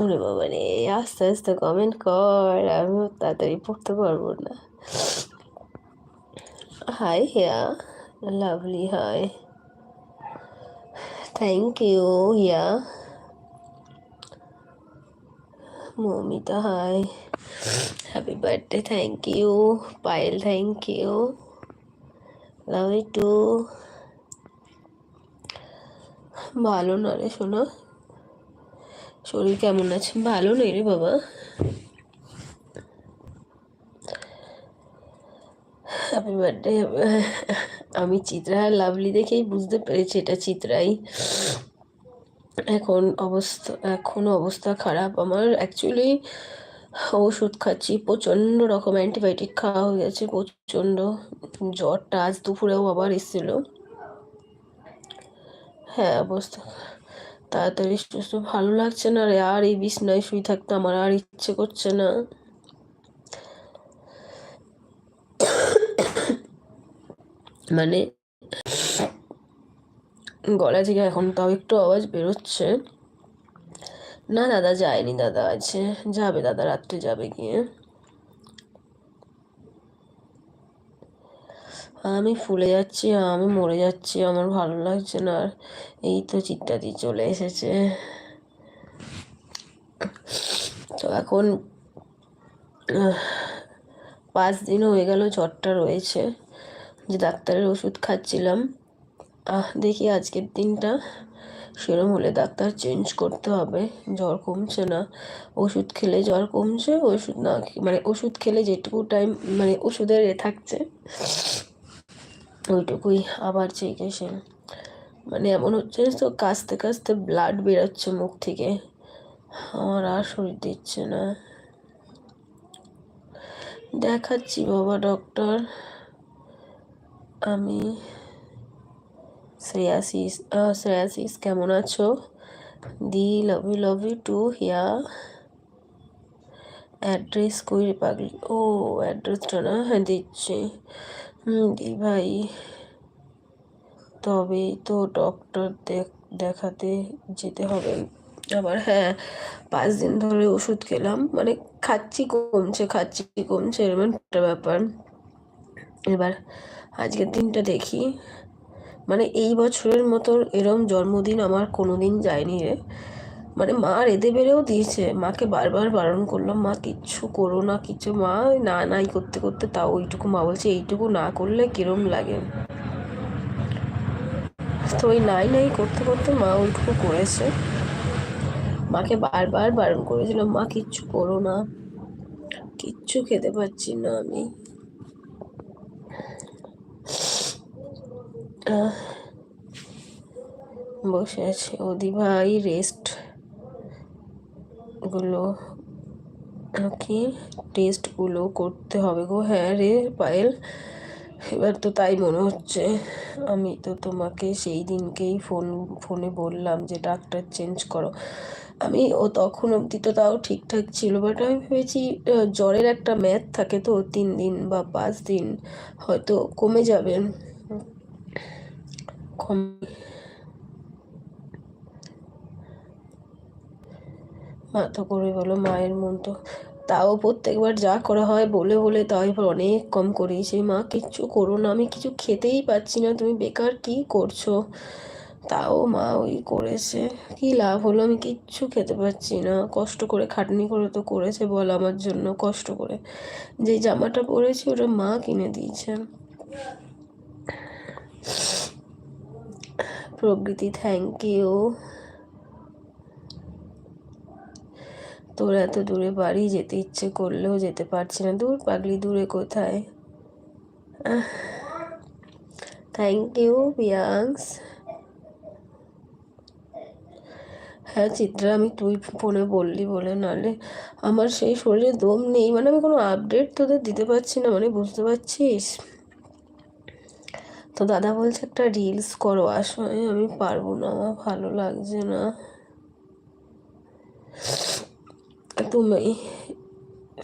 ওরে বাবা আস্তে আস্তে কমেন্ট কর, আমি তাড়াতাড়ি পড়তে পারব না। Hi Hiya lovely hi thank you Hiya Mamita hi happy birthday thank you Payel thank you love you too ভালো না রে শোনা শরীর কেমন আছে? ভালো নেই রে বাবা। হ্যাপি বার্থডে আমি চিত্রা লাভলি দেখেই বুঝতে পেরেছি এটা চিত্রাই। এখন অবস্থা এখন অবস্থা খারাপ। আমার অ্যাকচুয়ালি ওষুধ খাচ্ছি, প্রচণ্ড রকম অ্যান্টিবায়োটিক খাওয়া হয়ে গেছে, প্রচণ্ড। জ্বরটা আজ দুপুরেও আবার এসেছিল। হ্যাঁ অবস্থা তাড়াতাড়ি সুস্থ, ভালো লাগছে না রে। আর এই বিছনায় শুয়ে থাকতে আমার আর ইচ্ছে করছে না। মানে গলা থেকে এখন তাও একটু আওয়াজ বেরোচ্ছে। না দাদা, যায়নি দাদা আছে যাবে দাদা, রাত্রে যাবে গিয়ে। আমি ফুলে যাচ্ছি, আমি মরে যাচ্ছি, আমার ভালো লাগছে না। আর এই তো চিত্তাদি চলে এসেছে। তো এখন পাঁচ দিন হয়ে গেল, জ্বরটা রয়েছে। যে ডাক্তারের ওষুধ খাচ্ছিলাম। দেখি আজকের দিনটা। সেরম হলে ডাক্তার চেঞ্জ করতে হবে। জ্বর কমছে না। ওষুধ খেলে জ্বর কমছে, ওষুধ না মানে ওষুধ খেলে যেটুকু টাইম মানে ওষুধের এ থাকছে। ওইটুকুই আবার সে মানে এমন হচ্ছে তো, কাস্তে কাস্তে ব্লাড বেরোচ্ছে মুখ থেকে। আমার আর শরীর দিচ্ছে না। দেখাচ্ছি বাবা ডক্টর আমি শ্রেয়াসিস শ্রেয়াসিস কেমন আছো? দি love you love you too Hiya. Address কই পাগলি? ও অ্যাড্রেসটা না হ্যাঁ দিচ্ছি। ভাই। তবেই তো ডক্টর দেখাতে যেতে হবে। আবার হ্যাঁ পাঁচ দিন ধরে ওষুধ খেলাম। মানে খাচ্ছি কমছে খাচ্ছি কমছে, এরকম একটা ব্যাপার। এবার আজকের দিনটা দেখি। মানে এই বছরের মতো এরম জন্মদিন আমার কোনো দিন যায়নি রে। মানে মা রেঁধে বেড়েও দিয়েছে। মাকে বারবার বারণ করলাম, মা, কিচ্ছু করো না, কিছু মা না নাই করতে করতে তাও ওইটুকু মা বলছে, এইটুকু না করলে কিরম লাগে? তো ওই নাই নাই করতে করতে মা ওইটুকু করেছে। মাকে বারবার বারণ করেছিলাম মা, কিচ্ছু করো না, কিচ্ছু খেতে পাচ্ছি না আমি। বসে আছে ওদি ভাই রেস্ট কি? টেস্টগুলো করতে হবে গো। হ্যাঁ রে পায়েল, এবার তো তাই মনে হচ্ছে। আমি তো তোমাকে সেই দিনকেই ফোন ফোনে বললাম যে ডাক্তার চেঞ্জ করো। আমি ও তখন অবধি তো তাও ঠিকঠাক ছিল বাট আমি ভেবেছি জ্বরের একটা ম্যাথ থাকে তো, তিন দিন বা পাঁচ দিন, হয়তো কমে যাবে। মা তো করে বলো, মায়ের মন তো। তাও প্রত্যেকবার যা করা হয় বলে বলে তাও এবার অনেক কম করেছি মা, কিচ্ছু করো না, আমি কিছু খেতেই পাচ্ছি না, তুমি বেকার কি করছ? তাও মা ওই করেছে। কি লাভ হলো, আমি কিচ্ছু খেতে পাচ্ছি না। কষ্ট করে খাটনি করে তো করেছে বল আমার জন্য, কষ্ট করে। যে জামাটা পরেছি ওটা মা কিনে দিয়েছে। প্রকৃতি থ্যাংক ইউ তোর এত দূরে বাড়ি যেতে ইচ্ছে করলেও যেতে পারছি না। দূর পাগলি, দূরে কোথায়? থ্যাংক ইউ বিয়াংস হ্যাঁ চিত্রা, আমি তুই ফোনে বললি বলে নাহলে আমার সেই শরীরে দম নেই। মানে আমি কোনো আপডেট তোদের দিতে পারছি না মানে বুঝতে পারছিস? তো দাদা বলছে একটা রিলস করো, আসলে আমি পারব না, আমার ভালো লাগছে না। তুমি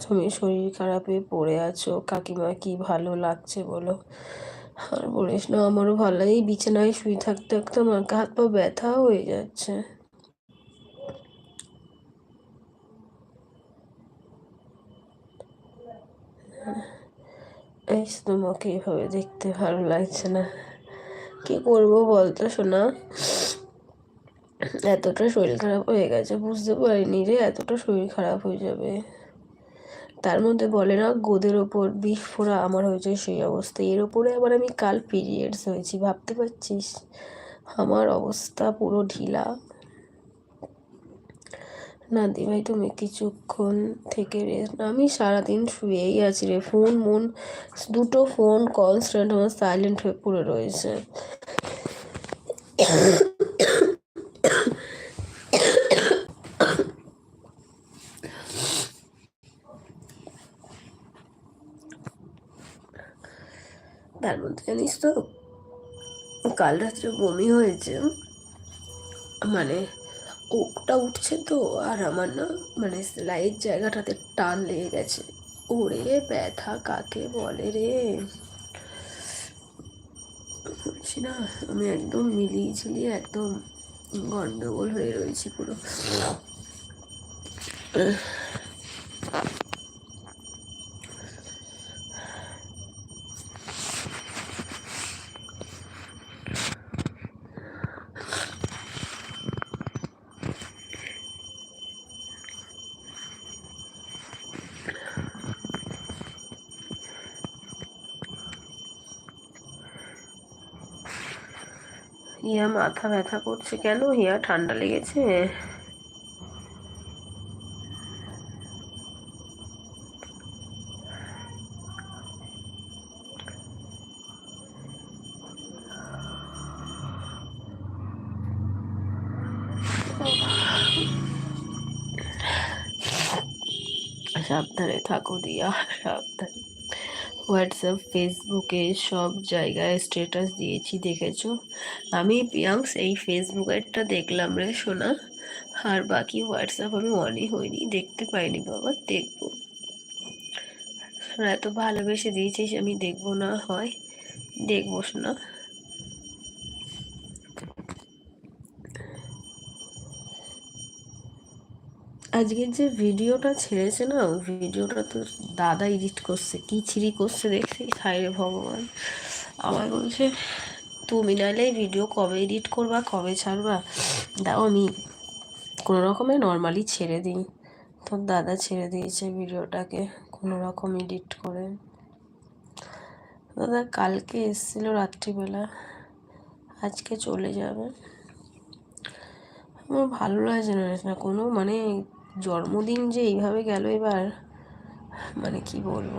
তুমি শরীর খারাপে পড়ে আছো, কাকিমা কি ভালো লাগছে বলো? আর বলিস না, আমারও ভালো লাগে। এই বিছানায় শুয়ে থাকতে থাকতে আমার হাত পা ব্যথা হয়ে যাচ্ছে। তোমাকে এভাবে দেখতে ভালো লাগছে না। কি করব বলতো শোনা? এতটা শরীর খারাপ হয়ে গেছে, বুঝতে পারিনি রে, এতটা শরীর খারাপ হয়ে যাবে। তার মধ্যে বলে না, গোদের ওপর বিষ ফোড়া আমার হয়েছে সেই অবস্থা। এর ওপরে আবার আমি কাল পিরিয়ডস হয়েছি, ভাবতে পারছিস? আমার অবস্থা পুরো ঢিলা। না দি ভাই, তুমি কিছুক্ষণ থেকে রেস্ট আমি সারাদিন শুয়েই আছি রে, ফোন, মন, দুটো ফোন, কনস্ট্যান্ট, আমার সাইলেন্ট হয়ে পড়ে রয়েছে। তার মধ্যে জানিস তো? কাল রাত্রে বমি হয়েছে। মানে কোকটা উঠছে তো, আর আমার না মানে সেলাইয়ের জায়গাটাতে টান লেগে গেছে। ওরে ব্যথা কাকে বলে রে? বলছি না, আমি একদম মিলিয়ে ঝিলিয়ে একদম গন্ডগোল হয়ে রয়েছি পুরো ইয়া মাথা ব্যথা করছে কেন? হিয়া ঠান্ডা লেগেছে? সাবধানে থাকো দিয়া সাবধানে। হোয়াটসঅ্যাপ, ফেসবুকে সব জায়গায় স্ট্যাটাস দিয়েছি, দেখেছ? আমি পিয়াংস এই ফেসবুকেরটা দেখলাম রে শোনা আর বাকি হোয়াটসঅ্যাপ আমি অনই হইনি, দেখতে পাইনি বাবা, দেখব। সোনা, এত ভালোবেসে দিয়েছিস, আমি দেখব না, হয়। দেখব শোনা আজকের যে ভিডিওটা ছেড়েছে না ভিডিওটা তো দাদা এডিট করছে, কি ছিরি করছে দেখছি হায়রে ভগবান। আমার বলছে, তুমি নাহলে ভিডিও কবে এডিট করবা, কবে ছাড়বা? দাও আমি কোনো রকমে নর্মালি ছেড়ে দিই। তোর দাদা ছেড়ে দিয়েছে ভিডিওটাকে, কোনো রকম এডিট করে। দাদা কালকে এসেছিল রাত্রিবেলা, আজকে চলে যাবে। আমার ভালো লাগছে না কোনো মানে জন্মদিন যে এইভাবে গেল এবার মানে কি বলব?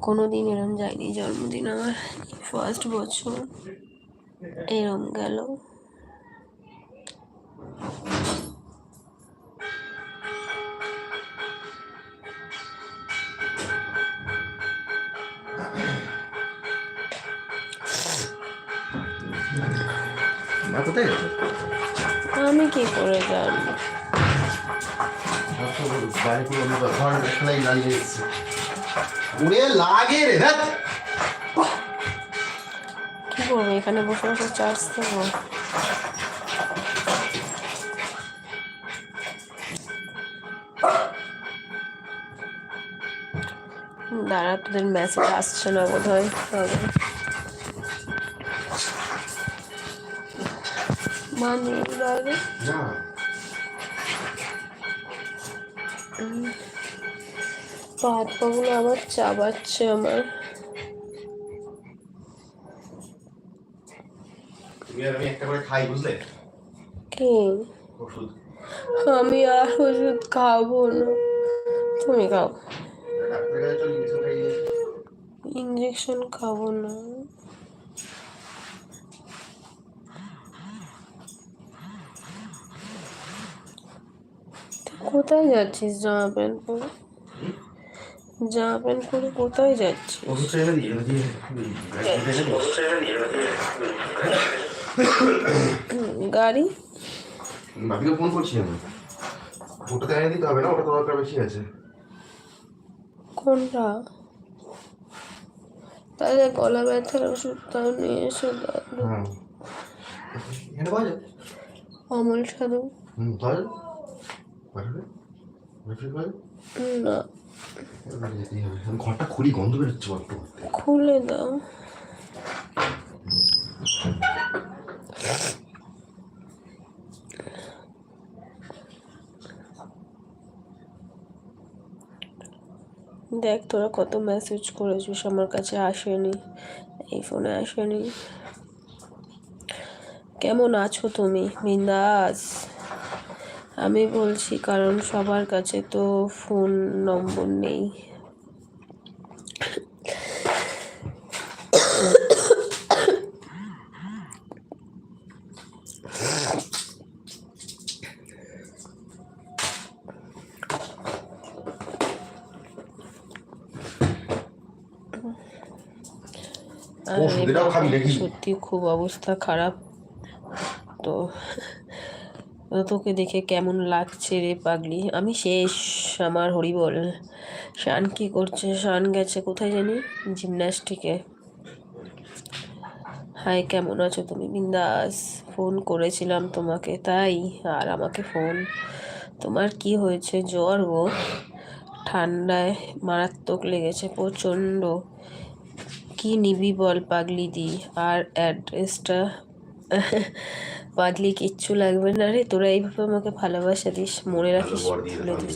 কোনো দিন এরম যায়নি জন্মদিন আমার ফার্স্ট বছর এরম গেল। উড়ে লাগে রে ধ্যাৎ। কি করব এখানে বসে বসে চার্জ দেবো দাঁড়া তোদের মেসেজ আসছে না বোধ হয় মানে পা হাত পাগুলো আবার চাবাচ্ছে আমার। কি? আমি আর ওষুধ খাব না। তুমি খাও। ইঞ্জেকশন খাব না। কোথায় যাচ্ছিস জামা প্যান্ট পরে? জামা প্যান্ট পরে কোথায় ওষুধ হুম, গাড়ি? বাপিকে ফোন করছি আমি। ওটাতে এনে দিতে হবে না ওটা তো দরকার বেশি আছে। কোনটা? তাহলে গলা ব্যথার ওষুধটাও নিয়ে এসো দাদু। পাওয়া অমল সাধু। হুম যাবে না। ঘরটা খুলি গন্ধ বেরোচ্ছে খুলে দাও দেখ তোরা কত মেসেজ করেছিস আমার কাছে আসেনি এই ফোনে আসেনি কেমন আছো তুমি বিন্দাস আমি বলছি কারণ সবার কাছে তো ফোন নম্বর নেই? সত্যি খুব অবস্থা খারাপ তো তোকে দেখে কেমন লাগছে রে পাগলি? আমি শেষ, আমার হরিবল। শান কি করছে? শান গেছে কোথায় জানি? জিমন্যাস্টিকে। হাই কেমন আছো তুমি? বিন্দাস, ফোন করেছিলাম তোমাকে, তাই? আর আমাকে ফোন? তোমার কি হয়েছে? জ্বর গো। ঠান্ডায় মারাত্মক লেগেছে, প্রচণ্ড। কি নিবি বল পাগলি দি? আর অ্যাড্রেসটা পাগলি কিচ্ছু লাগবে না রে। তোরা এইভাবে আমাকে ভালোবাসা দিস মনে রাখিস ভুলে দিস।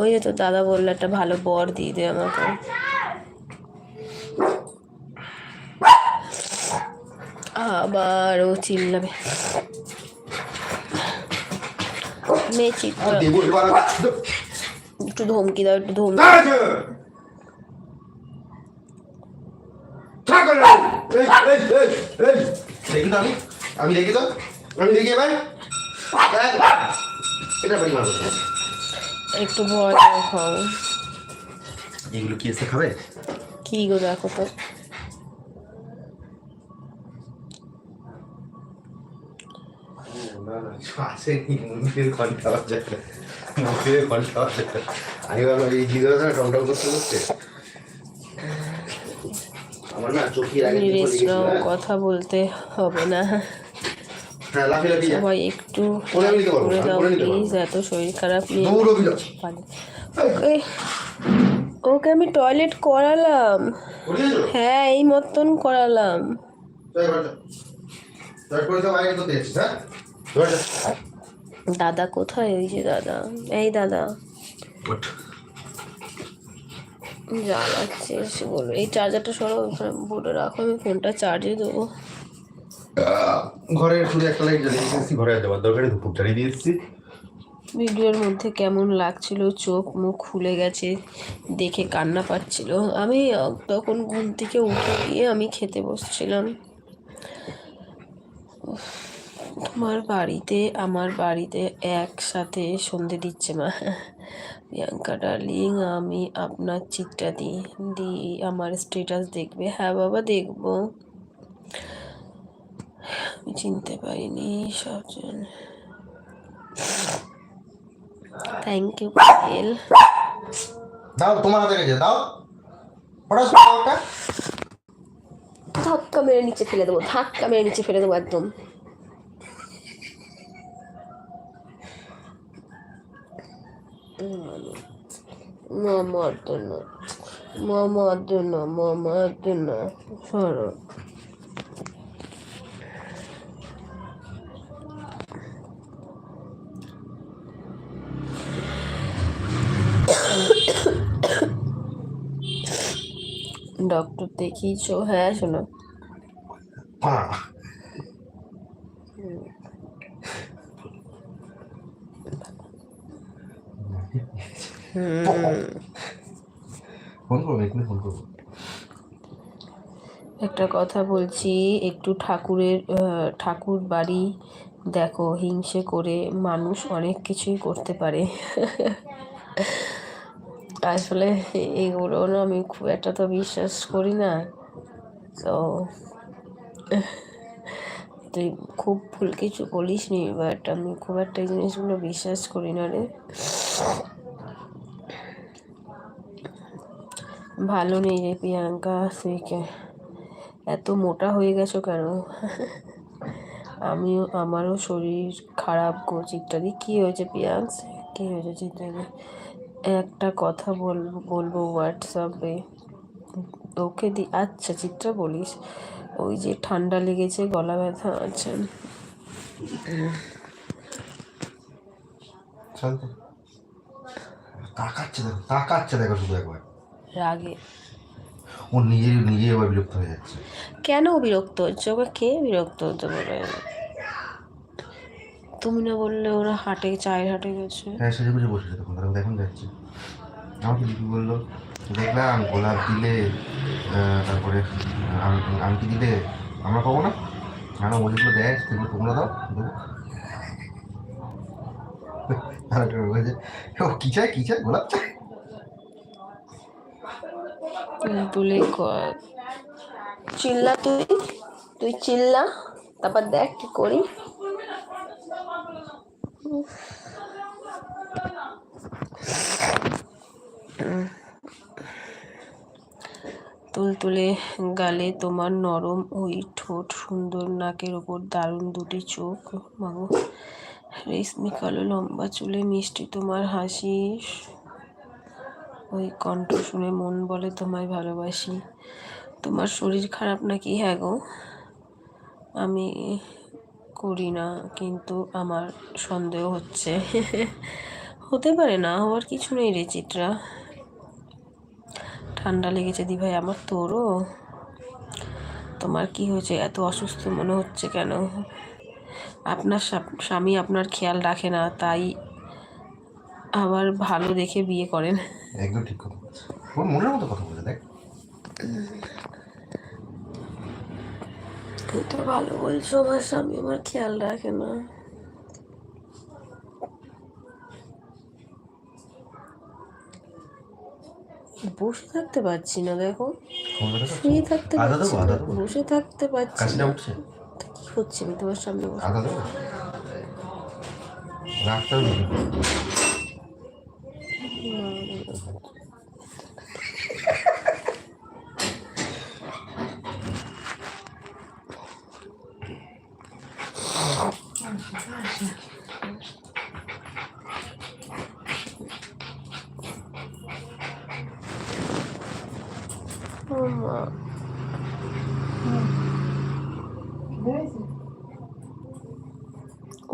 ওই যে তো দাদা বলল একটা ভালো বর দিয়ে দে আমাকে। আবার ও চিল্লাবে। মেয়ে চিৎকার। একটু ধমকি দাও একটু ধমকি। দেখি তো আমি দেখি তো আমি দেখি এবার। এটা বাড়ি মারবো একটু ভয় খাও। এগুলো কি এসে খাবে? কি গো দেখো তো। না না আসেনি মুখের ঘণ্টা বাজে। মুখের ঘণ্টা বাজে। আমি ভাবলাম এই জিরো না টমটম করতে করতে? আমার না চোখের আগে হ্যাঁ? কথা বলতে হবে না হ্যাঁ লাফিয়ে লাফিয়ে যা। সবাই একটু বলে করে দাও বলে প্লিজ এত শরীর খারাপ নিয়ে ওকে ওকে আমি টয়লেট করালাম। হ্যাঁ এই মতন করালাম। হ্যাঁ? দাদা কোথায়? ওই যে দাদা এই দাদা। জ্বালাচ্ছে সে এই চার্জারটা সরো বোর্ডে রাখো আমি ফোনটা চার্জে দেবো। ঘরে শুধু একটা লাইট জ্বালিয়ে এসেছি ঘরে দেওয়ার দরকারে ধুপুর জ্বালিয়ে দিয়ে এসেছি। ভিডিওর মধ্যে কেমন লাগছিল? চোখ মুখ খুলে গেছে দেখে কান্না পাচ্ছিল। আমি তখন ঘুম থেকে উঠে গিয়ে আমি খেতে বসছিলাম। তোমার বাড়িতে আমার বাড়িতে একসাথে সন্ধে দিচ্ছে মা। প্রিয়াঙ্কা ডার্লিং আমি আপনার চিত্রটা দিই দিই আমার স্টেটাস দেখবে। হ্যাঁ বাবা দেখব। চিনতে পারিনি সব থ্যাংক ইউ পায়েল দাও তোমার হাতে গেছে দাও। ওটা ধাক্কা মেরে নিচে ফেলে দেবো ধাক্কা মেরে নিচে ফেলে দেবো একদম। মামার জন্য মামার জন্য মামার জন্য সরো। ডক্টর দেখিয়েছো? হ্যাঁ শোনো। ফোন করব এখানে ফোন করব একটা কথা বলছি একটু ঠাকুরের ঠাকুর বাড়ি দেখো হিংসে করে মানুষ অনেক কিছুই করতে পারে। আসলে এগুলো আমি খুব একটা তো বিশ্বাস করি না। তো তুই খুব ভুল কিছু বলিস নি বাট আমি খুব একটা জিনিসগুলো বিশ্বাস করি না রে। ভালো নেই রে প্রিয়াঙ্কা, তুই কে এত মোটা হয়ে গেছো কেন? আমিও, আমারও শরীর খারাপ। গো চিত্রাদি কী হয়েছে পিয়াংস কী হয়েছে চিত্রাদি একটা কথা বলব বলব হোয়াটসঅ্যাপে। ওকে দি আচ্ছা চিত্রা বলিস। ওই যে ঠান্ডা লেগেছে গলা ব্যথা আছে। তাকাচ্ছে দেখো তাকাচ্ছে দেখো শুধু একবার। রাগে। ও নিজে নিজে এবার বিরক্ত হয়ে যাচ্ছে। কেন বিরক্ত হচ্ছে? ওকে কে বিরক্ত হতে বলে তুমি না বললে ওরা হাটে চায়ের হাটে গেছে। হ্যাঁ সেজে বুঝে বসেছে তখন তারা দেখুন যাচ্ছে। আমাকে লিপি বলল দেখলাম গোলাপ দিলে তারপরে আম- আংটি দিলে আমরা পাবো না? কেন ওইগুলো দেয় সেগুলো তোমরা দাও দেবো। আর একটা বলেছে, ও কি চাই কি চাই গোলাপ চাই? চিল্লা তুই তুই চিল্লা তারপর দেখ কি করি। তুলতুলে গালে তোমার নরম ওই ঠোঁট, সুন্দর নাকের ওপর দারুণ দুটি চোখ। মাগো রেশমি কালো লম্বা চুলে মিষ্টি তোমার হাসি। ওই কণ্ঠ শুনে মন বলে, তোমায় ভালোবাসি। তোমার শরীর খারাপ নাকি? হ্যাঁ গো। আমি করি না, কিন্তু আমার সন্দেহ হচ্ছে। হতে পারে না, হওয়ার কিছু নেই রে চিত্রা। ঠান্ডা লেগেছে দি ভাই আমার তোরও? তোমার কি হয়েছে? এত অসুস্থ মনে হচ্ছে কেন? আপনার স্বামী আপনার খেয়াল রাখে না, তাই আবার ভালো দেখে বিয়ে করেন। একদম ঠিক কথা মনের মতো কথা বলে দেখ। তো ভালো বলছো আমার স্বামী আমার খেয়াল রাখে না। বসে থাকতে পারছি না দেখো। শুয়ে থাকতে পারছি না বসে থাকতে পারছি না। কি হচ্ছে? আমি তোমার সামনে বসে আদা দেবো রাখতেও নেই ও মা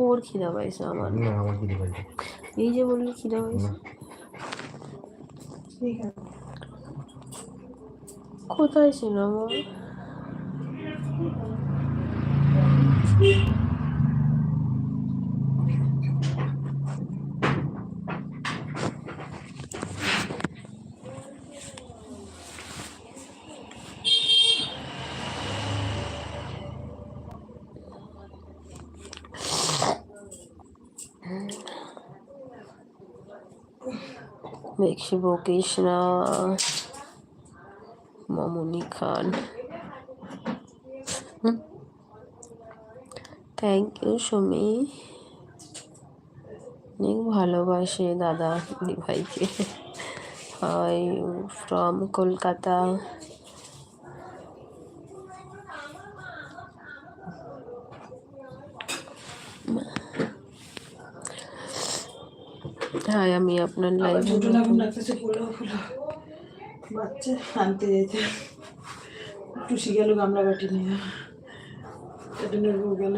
ওর খিদা পাইছে আমার না আমার বাড়ি এই যে বললি খিদা পাইছে কোথায় ছিল আমার Vocational. Mamuni Mamuni Khan thank you Sumi অনেক ভালোবাসে দাদা দিভাইকে। হয় ফ্রম কলকাতা হাই আমি আপনার লাইভে বাচ্চা আনতে যেতে। টুসি গেল গামলা বাটি নিয়ে। গেল।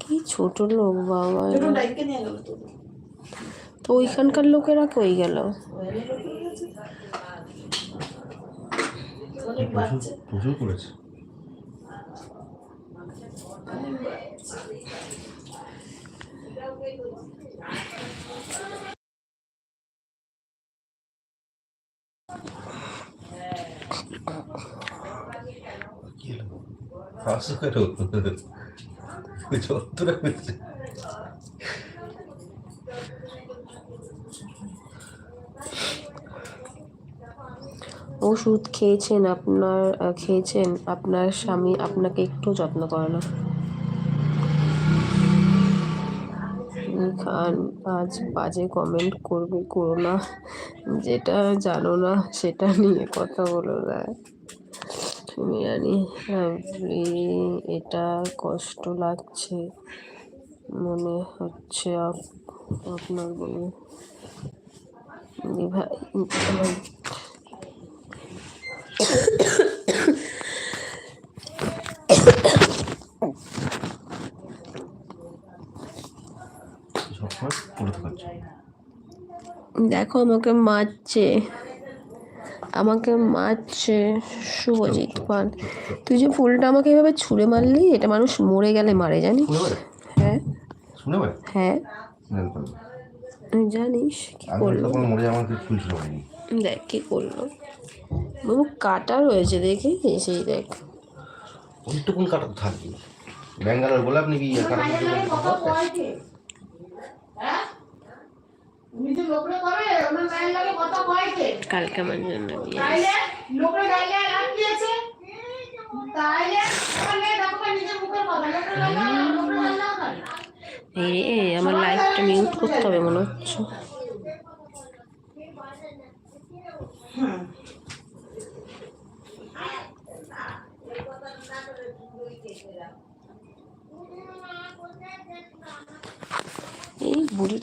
কি ছোট লোক বাবা ছোট এরা। নিয়ে গেল তো। তো ওইখানকার লোকেরা কই গেল? ওষুধ খেয়েছেন আপনার খেয়েছেন আপনার স্বামী, আপনাকে একটু যত্ন করে না। খান আজ বাজে কমেন্ট করবে করো না। যেটা জানো না, সেটা নিয়ে কথা বলো না তুমি জানি এটা কষ্ট লাগছে মনে হচ্ছে আপ- আপনার বলে ভাই আমার সবসময় পড়ে থাকছে দেখো আমাকে মারছে। আমাকে মারছে শুভজিৎ পান তুই যে ফুলটা আমাকে এভাবে ছুঁড়ে মারলি এটা মানুষ মরে গেলে মারে জানিস? হ্যাঁ। হ্যাঁ। তুই জানিস কি করল? দেখ কি করল। বাবু কাটা রয়েছে দেখি সেই দেখ। ওইটুকুন কাটা থাকবে? ব্যাঙ্গালোর গোলাপ নাকি গাইলে আমার জন্য আমার লাইফটা মিউট করতে হবে মনে হচ্ছে।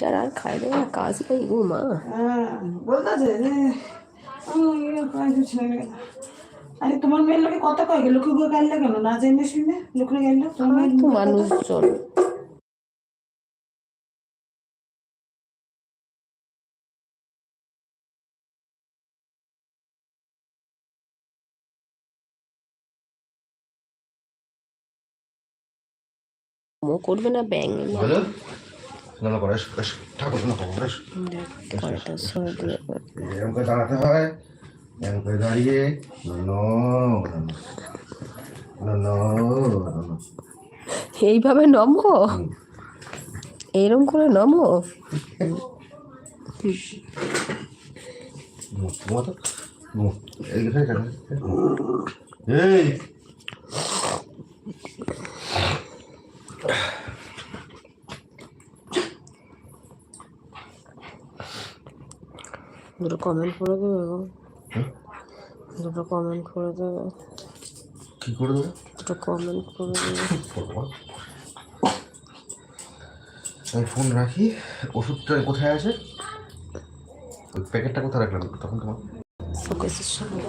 বুড়িটার আর খাই দেয় না কাজ নেই গো মা। আরে তোমার মেয়ের লোকে কথা কয় লোকে গুলো গাইলে কেন? না জেনে শুনে? লোকরে গাইলে তোমার তো মানুষজন করবে না ব্যাং স্নান করে ঠাকুর করো এরকম দাঁড়াতে হয় এরকম করে দাঁড়িয়ে নো নো নো নো এইভাবে নমো? এইরকম করে নমো? এই এখানে কেন এই দুটো কমেন্ট করে দেবে দুটো কমেন্ট করে দেবে। কি করে দেবো? দুটো কমেন্ট করে দেবে। আমি ফোন রাখি। ওষুধটা কোথায় আছে? ওই প্যাকেটটা কোথায় রাখলাম? তখন তোমার সঙ্গে।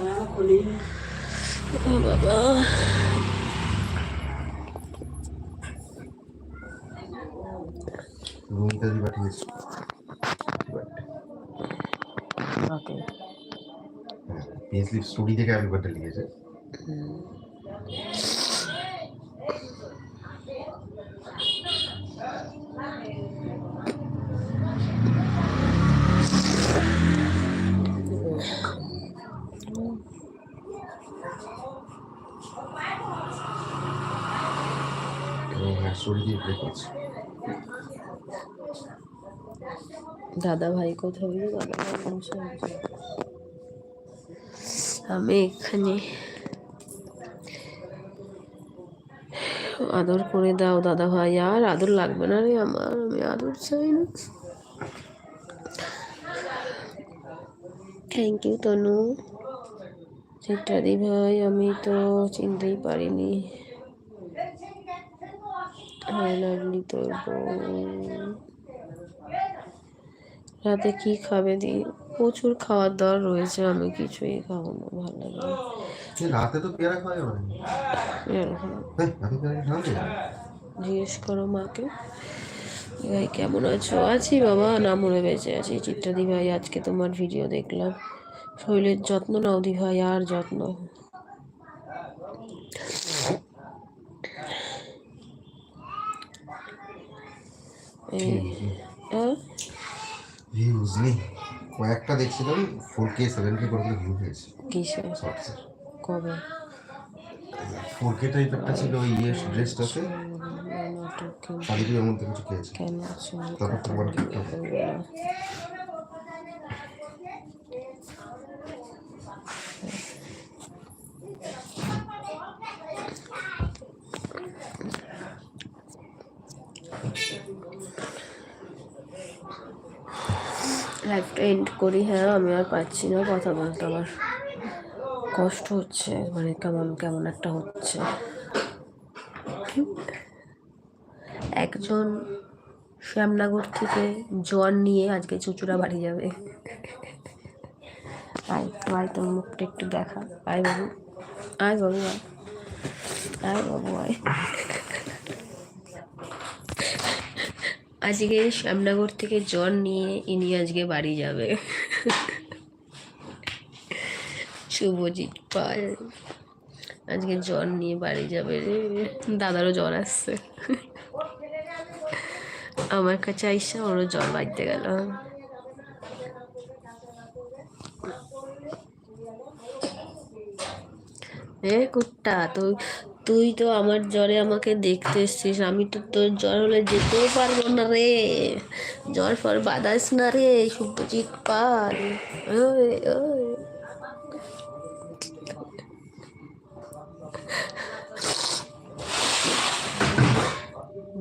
বাবা। রুমিতা দি পাঠিয়েছি। ওকে। পেসলিপ স্টোরি থেকে আমি বার্থডে লিখেছে। হ্যাঁ স্টোরি দিয়ে দাদা ভাই বসে আমি এখানে আদর করে দাও দাদা ভাই আর আদর লাগবে না রে আমার, আমি আদর চাই না। থ্যাংক ইউ তনু। চিত্রাদি ভাই, আমি তো চিনতেই পারিনি। হ্যাঁ লাভলি তোর বউ রাতে কি খাবে দি? প্রচুর খাওয়ার দাওয়ার রয়েছে আমি কিছুই খাব না ভালো লাগে না। রাতে তো পেয়ারা খাওয়া যাবে না। এরকম হ্যাঁ জিজ্ঞেস করো মাকে। ভাই কেমন আছো? আছি বাবা না মরে বেঁচে আছি চিত্রাদি ভাই আজকে তোমার ভিডিও দেখলাম। শরীরের যত্ন নাও দি ভাই আর যত্ন। এই হ্যাঁ ভিউজ নেই কয়েকটা দেখছিলাম ফোর কে সেভেন কে করে ভিউ হয়েছে কিসে? শর্টসে কবে? ফোর কে টাইপ একটা ছিল ওই ইয়ে ড্রেসটাতে নাটক মধ্যে কিছু খেয়েছে। কেন আছে? তারপর তোমার কি একটা লাইফটা এন্ড করি হ্যাঁ আমি আর পাচ্ছি না কথা বলতে। আমার কষ্ট হচ্ছে মানে কেমন কেমন একটা হচ্ছে। একজন শ্যামনগর থেকে জ্বর নিয়ে আজকে চুচুড়া বাড়ি যাবে। আয় আয় তোর মুখটা একটু দেখা। আয় বাবু আয় বাবু, আয়। আয় বাবু, আয়। আজকে শ্যামনগর থেকে জ্বর নিয়ে ইনি আজকে বাড়ি যাবে। শুভজিৎ পাল। আজকে জ্বর নিয়ে বাড়ি যাবে রে। দাদারও জ্বর আসছে। আমার কাছে আইসা ওরও জ্বর বাড়তে গেল। এ কুত্তা তুই তুই তো আমার জ্বরে আমাকে দেখতে এসছিস। আমি তো তোর জ্বর হলে যেতেও পারব না রে। জ্বর ফর বাদাস না রে শুভজিৎ পাল।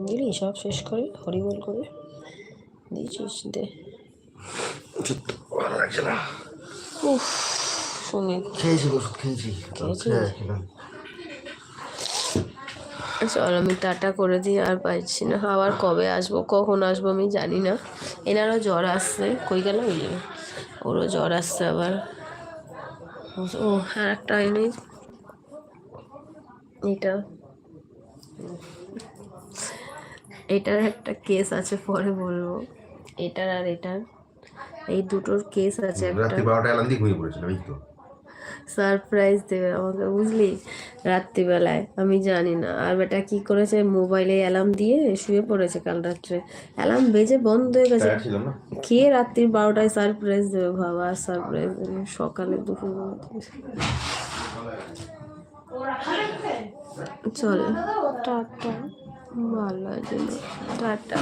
দিলি সব শেষ করে হরিবল করে দিয়েছিস দে। উফ সুমিত খেয়েছি ওষুধ খেয়েছি। খেয়েছিস? চল, আমি টাটা করে দিই, আর পাইছি না। আবার কবে আসব, কখন আসব আমি জানি না। এনারও জ্বর আসছে। কই গেল? ওরও জ্বর আসছে আবার। ও, আর একটা এনে এটা। এটার একটা কেস আছে, পরে বলব। এটার আর এটার। এই দুটোর কেস আছে একটা। রাত্রি বারোটা এলাম দিয়ে ঘুমিয়ে পড়েছিলাম, এই তো। সারপ্রাইজ দেবে আমাকে বুঝলি? রাত্রিবেলায় আমি জানি না। আর বেটা কি করেছে? মোবাইলে অ্যালার্ম দিয়ে শুয়ে পড়েছে কাল রাত্রে। অ্যালার্ম বেজে বন্ধ হয়ে গেছে। টায়ার্ড ছিলাম না? কে রাত্রি বারোটায় সারপ্রাইজ দেবে ভাবা আর সারপ্রাইজ দেবে। সকালে দুপুর চল। টাটা। ভালো আছে টাটা।